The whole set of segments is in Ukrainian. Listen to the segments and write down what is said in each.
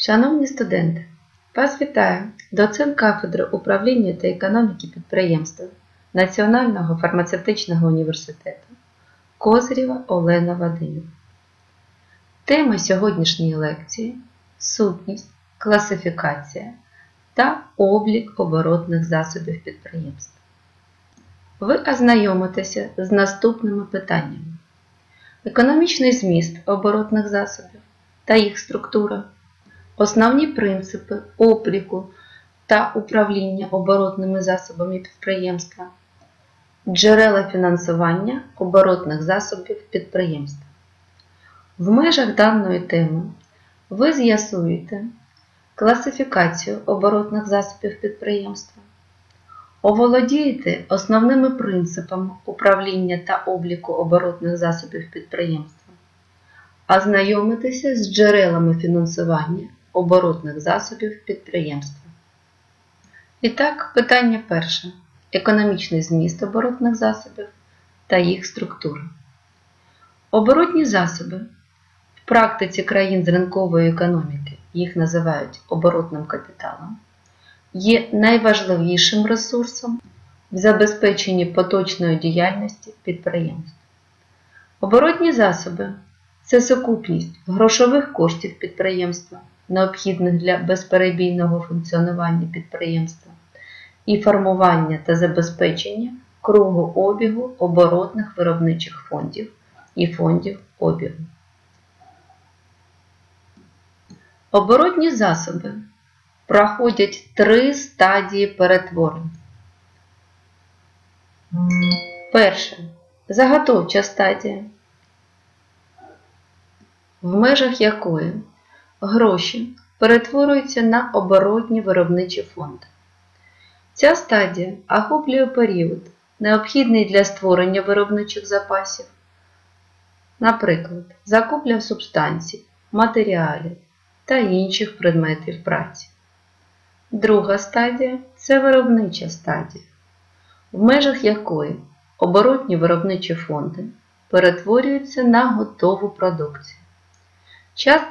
Шановні студенти, вас вітаю доцент кафедри управління та економіки підприємства Національного фармацевтичного університету Козирєва Олена Вадимівна. Тема сьогоднішньої лекції сутність, класифікація та облік оборотних засобів підприємства. Ви ознайомитеся з наступними питаннями: економічний зміст оборотних засобів та їх структура, основні принципи обліку та управління оборотними засобами підприємства, джерела фінансування оборотних засобів підприємства. В межах даної теми ви з'ясуєте класифікацію оборотних засобів підприємства, оволодієте основними принципами управління та обліку оборотних засобів підприємства, ознайомитеся з джерелами фінансування оборотних засобів підприємства. І так, питання перше. Економічний зміст оборотних засобів та їх структура. Оборотні засоби в практиці країн з ринкової економіки, їх називають оборотним капіталом, є найважливішим ресурсом в забезпеченні поточної діяльності підприємств. Оборотні засоби це сукупність грошових коштів підприємства, необхідних для безперебійного функціонування підприємства, і формування та забезпечення кругу обігу оборотних виробничих фондів і фондів обігу. Оборотні засоби проходять три стадії перетворень. Перше. Заготовча стадія, в межах якої гроші перетворюються на оборотні виробничі фонди. Ця стадія охоплює період, необхідний для створення виробничих запасів, наприклад, закупля субстанцій, матеріалів та інших предметів праці. Друга стадія це виробнича стадія, в межах якої оборотні виробничі фонди перетворюються на готову продукцію.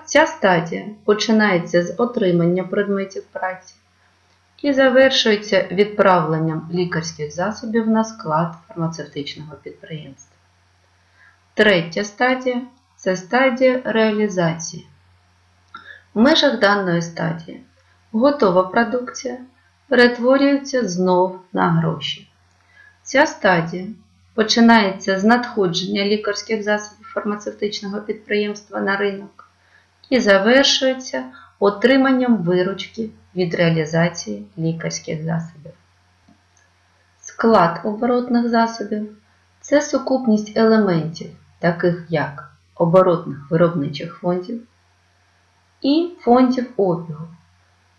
Ця стадія починається з отримання предметів праці і завершується відправленням лікарських засобів на склад фармацевтичного підприємства. Третя стадія це стадія реалізації. В межах даної стадії готова продукція перетворюється знов на гроші. Ця стадія починається з надходження лікарських засобів фармацевтичного підприємства на ринок і завершується отриманням виручки від реалізації лікарських засобів. Склад оборотних засобів це сукупність елементів, таких як оборотних виробничих фондів і фондів обігу,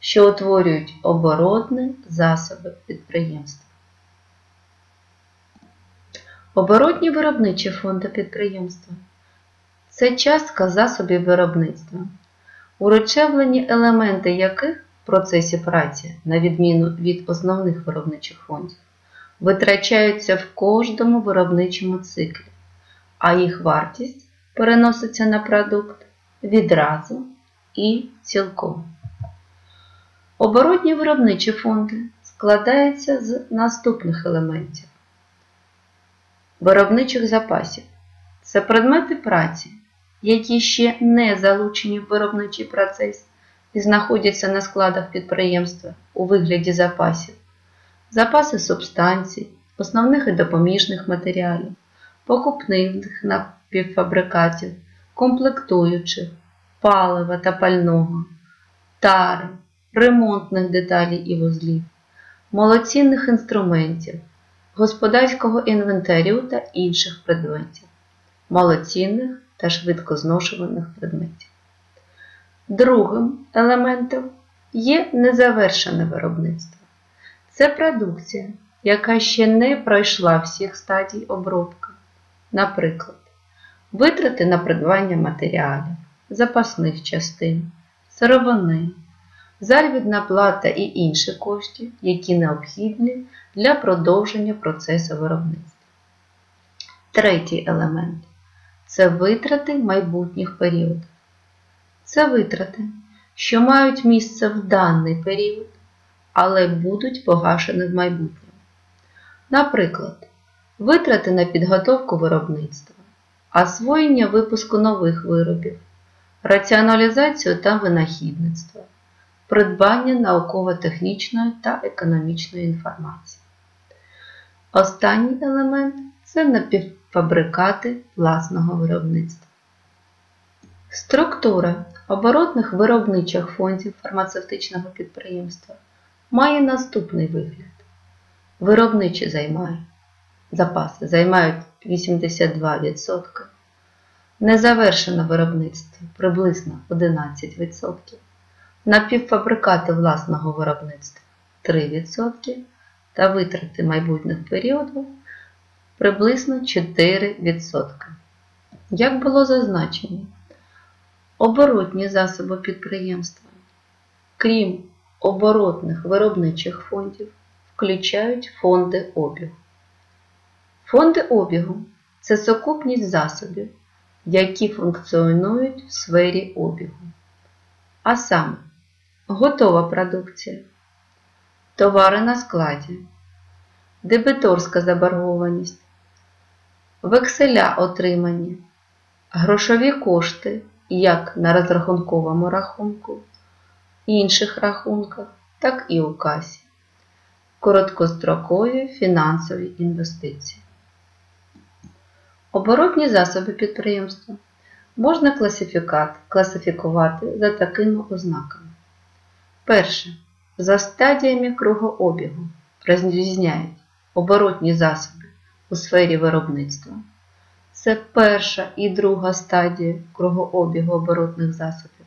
що утворюють оборотні засоби підприємства. Оборотні виробничі фонди підприємства це частка засобів виробництва, урочевлені елементи яких в процесі праці, на відміну від основних виробничих фондів, витрачаються в кожному виробничому циклі, а їх вартість переноситься на продукт відразу і цілком. Оборотні виробничі фонди складаються з наступних елементів. Виробничих запасів це предмети праці, які ще не залучені в виробничий процес і знаходяться на складах підприємства у вигляді запасів, запаси субстанцій, основних і допоміжних матеріалів, покупних напівфабрикатів, комплектуючих, палива та пального, тари, ремонтних деталей і вузлів, молоцінних інструментів, господарського інвентарю та інших предметів, малоцінних та швидкозношуваних предметів. Другим елементом є незавершене виробництво. Це продукція, яка ще не пройшла всіх стадій обробки. Наприклад, витрати на придбання матеріалів, запасних частин, сировини, заробітна плата і інші кошти, які необхідні для продовження процесу виробництва. Третій елемент це витрати майбутніх періодів. Це витрати, що мають місце в даний період, але будуть погашені в майбутньому. Наприклад, витрати на підготовку виробництва, освоєння випуску нових виробів, раціоналізацію та винахідництво, придбання науково-технічної та економічної інформації. Останній елемент це напівфабрикати власного виробництва. Структура оборотних виробничих фондів фармацевтичного підприємства має наступний вигляд. Виробничі займають, запаси займають 82%, незавершене виробництво приблизно 11%, напівфабрикати власного виробництва 3% та витрати майбутніх періодів приблизно 4%. Як було зазначено, оборотні засоби підприємства, крім оборотних виробничих фондів, включають фонди обігу. Фонди обігу це сукупність засобів, які функціонують в сфері обігу. А саме готова продукція, товари на складі, дебиторська заборгованість, векселя отримані, грошові кошти як на розрахунковому рахунку, інших рахунках, так і у касі, короткострокові фінансові інвестиції. Оборотні засоби підприємства можна класифікувати за такими ознаками. Перше. За стадіями кругообігу розрізняють оборотні засоби у сфері виробництва. Це перша і друга стадія кругообігу оборотних засобів.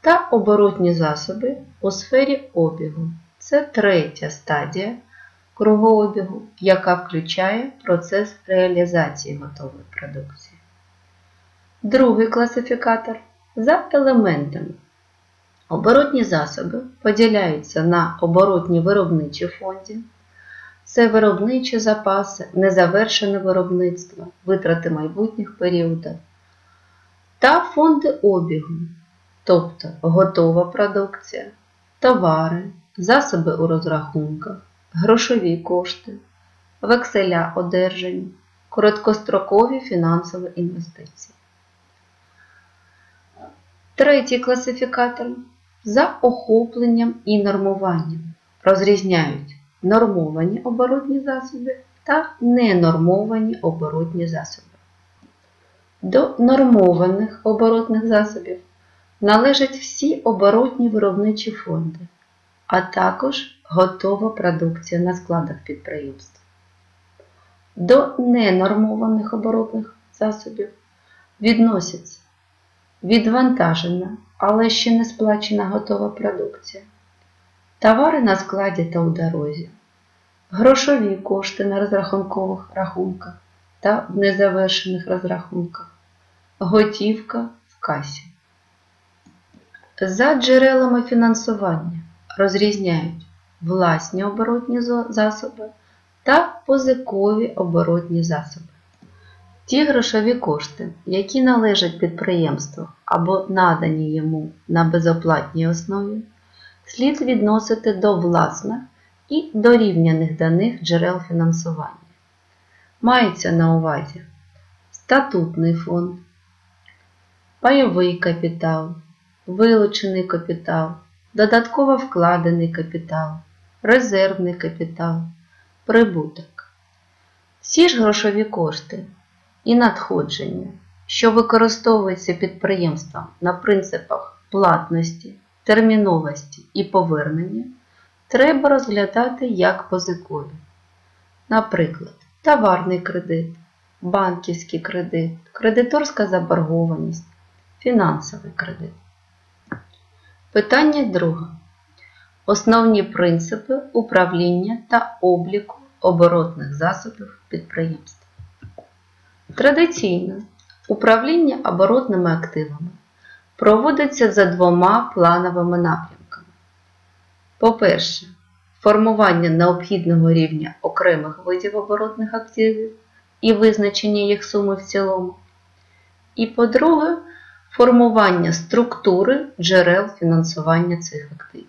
Та оборотні засоби у сфері обігу. Це третя стадія кругообігу, яка включає процес реалізації готової продукції. Другий класифікатор за елементами. Оборотні засоби поділяються на оборотні виробничі фонди. Це виробничі запаси, незавершене виробництво, витрати майбутніх періодів та фонди обігу, тобто готова продукція, товари, засоби у розрахунках, грошові кошти, векселя одержані, короткострокові фінансові інвестиції. Третій класифікатор за охопленням і нормуванням розрізняють нормовані оборотні засоби та ненормовані оборотні засоби. До нормованих оборотних засобів належать всі оборотні виробничі фонди, а також готова продукція на складах підприємств. До ненормованих оборотних засобів відносяться відвантажена, але ще не сплачена готова продукція, товари на складі та у дорозі, грошові кошти на розрахункових рахунках та в незавершених розрахунках, готівка в касі. За джерелами фінансування розрізняють власні оборотні засоби та позикові оборотні засоби. Ті грошові кошти, які належать підприємству або надані йому на безоплатній основі, слід відносити до власних і дорівняних даних джерел фінансування. Мається на увазі статутний фонд, пайовий капітал, вилучений капітал, додатково вкладений капітал, резервний капітал, прибуток. Всі ж грошові кошти і надходження, що використовується підприємством на принципах платності, терміновості і повернення, треба розглядати як позикові. Наприклад, товарний кредит, банківський кредит, кредиторська заборгованість, фінансовий кредит. Питання друге. Основні принципи управління та обліку оборотних засобів підприємств. Традиційно управління оборотними активами проводиться за двома плановими напрямками. По-перше, формування необхідного рівня окремих видів оборотних активів і визначення їх суми в цілому. І по-друге, формування структури джерел фінансування цих активів.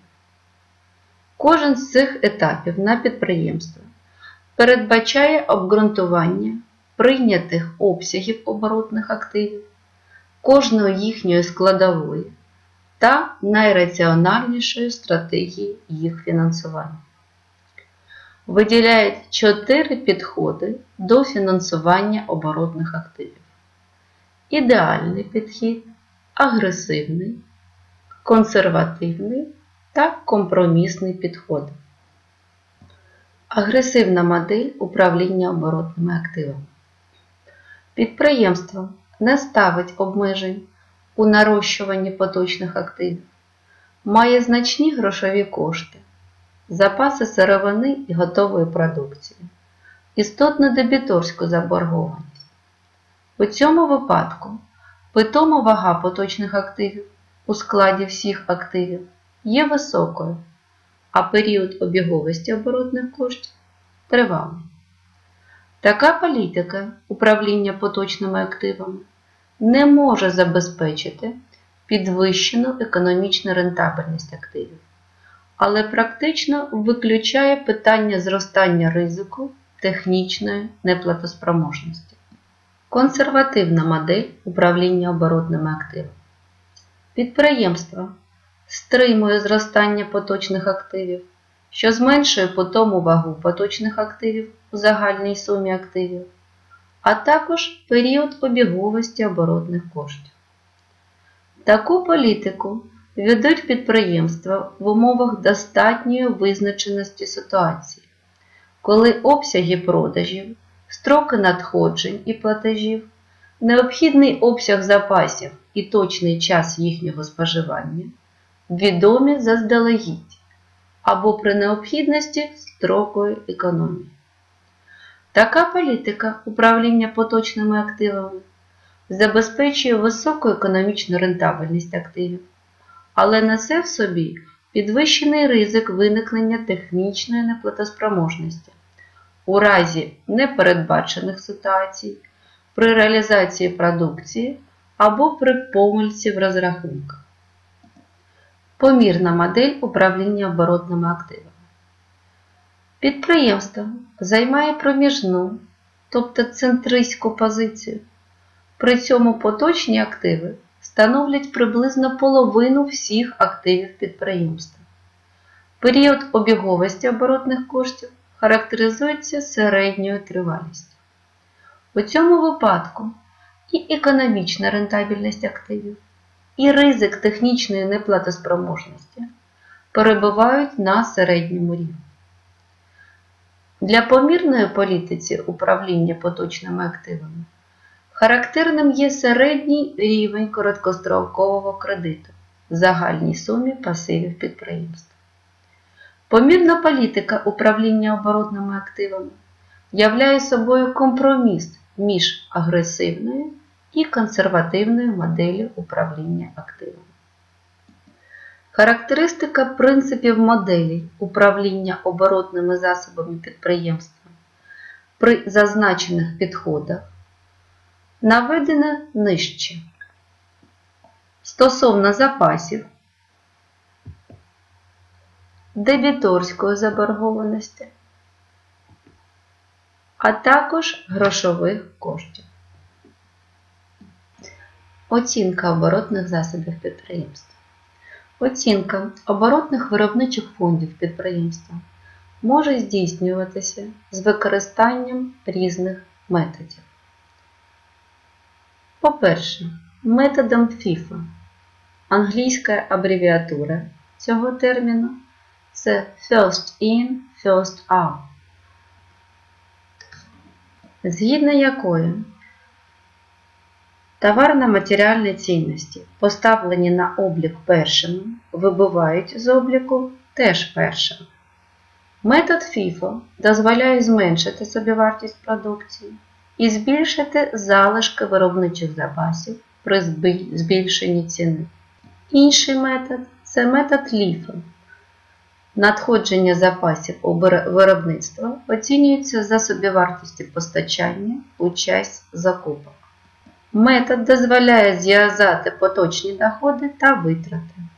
Кожен з цих етапів на підприємстві передбачає обґрунтування прийнятих обсягів оборотних активів, кожної їхньої складової та найраціональнішої стратегії їх фінансування. Виділяють чотири підходи до фінансування оборотних активів. Ідеальний підхід, агресивний, консервативний та компромісний підходи. Агресивна модель управління оборотними активами. Підприємство не ставить обмежень у нарощуванні поточних активів, має значні грошові кошти, запаси сировини і готової продукції, істотну дебіторську заборгованість. У цьому випадку питома вага поточних активів у складі всіх активів є високою, а період обіговості оборотних коштів тривалий. Така політика управління поточними активами не може забезпечити підвищену економічну рентабельність активів, але практично виключає питання зростання ризику технічної неплатоспроможності. Консервативна модель управління оборотними активами. Підприємство стримує зростання поточних активів, що зменшує потому вагу поточних активів у загальній сумі активів, а також період обіговості оборотних коштів. Таку політику ведуть підприємства в умовах достатньої визначеності ситуації, коли обсяги продажів, строки надходжень і платежів, необхідний обсяг запасів і точний час їхнього споживання відомі заздалегідь або при необхідності строкої економії. Така політика управління поточними активами забезпечує високу економічну рентабельність активів, але несе в собі підвищений ризик виникнення технічної неплатоспроможності у разі непередбачених ситуацій, при реалізації продукції або при помильці в розрахунках. Помірна модель управління оборотними активами. Підприємство займає проміжну, тобто центристську позицію. При цьому поточні активи становлять приблизно половину всіх активів підприємства. Період обіговості оборотних коштів характеризується середньою тривалістю. У цьому випадку і економічна рентабельність активів, і ризик технічної неплатоспроможності перебувають на середньому рівні. Для помірної політиці управління поточними активами характерним є середній рівень короткострокового кредиту в загальній сумі пасивів підприємства. Помірна політика управління оборотними активами являє собою компроміс між агресивною і консервативною моделлю управління активами. Характеристика принципів моделі управління оборотними засобами підприємства при зазначених підходах наведена нижче. Стосовно запасів, дебіторської заборгованості, а також грошових коштів. Оцінка оборотних засобів підприємства. Оцінка оборотних виробничих фондів підприємства може здійснюватися з використанням різних методів. По-перше, методом FIFA. Англійська абревіатура цього терміну це First In, First Out, згідно якої Товарно-матеріальні цінності, поставлені на облік першими, вибувають з обліку теж першими. Метод FIFO дозволяє зменшити собівартість продукції і збільшити залишки виробничих запасів при збільшенні ціни. Інший метод це метод LIFO. Надходження запасів у виробництво оцінюється за собівартістю постачання у час закупок. Метод дозволяє зв'язати поточні доходи та витрати.